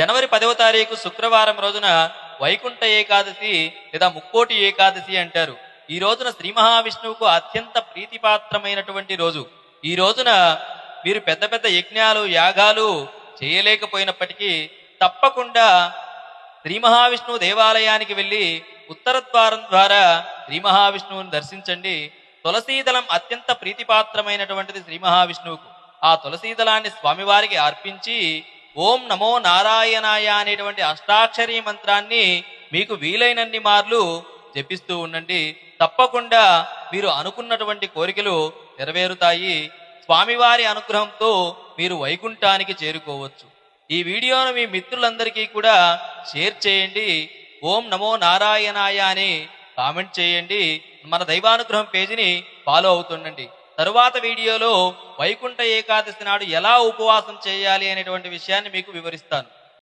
జనవరి పదవ తారీఖు శుక్రవారం రోజున వైకుంఠ ఏకాదశి లేదా ముక్కోటి ఏకాదశి అంటారు. ఈ రోజున శ్రీ మహావిష్ణువుకు అత్యంత ప్రీతిపాత్రమైనటువంటి రోజు. ఈ రోజున మీరు పెద్ద పెద్ద యజ్ఞాలు యాగాలు చేయలేకపోయినప్పటికీ తప్పకుండా శ్రీ మహావిష్ణువు దేవాలయానికి వెళ్ళి ఉత్తర ద్వారం ద్వారా శ్రీ మహావిష్ణువుని దర్శించండి. తులసీదళం అత్యంత ప్రీతిపాత్రమైనటువంటిది శ్రీ మహావిష్ణువుకు. ఆ తులసీదళాన్ని స్వామివారికి అర్పించి ఓం నమో నారాయణాయ అనేటువంటి అష్టాక్షరీ మంత్రాన్ని మీకు వీలైనన్ని మార్లు జపిస్తూ ఉండండి. తప్పకుండా మీరు అనుకున్నటువంటి కోరికలు నెరవేరుతాయి. స్వామివారి అనుగ్రహంతో మీరు వైకుంఠానికి చేరుకోవచ్చు. ఈ వీడియోను మీ మిత్రులందరికీ కూడా షేర్ చేయండి. ఓం నమో నారాయణాయ అని కామెంట్ చేయండి. మన దైవానుగ్రహం పేజీని ఫాలో అవుతుండండి. తరువాత వీడియోలో వైకుంఠ ఏకాదశి నాడు ఎలా ఉపవాసం చేయాలి అనేటువంటి విషయాన్ని మీకు వివరిస్తాను.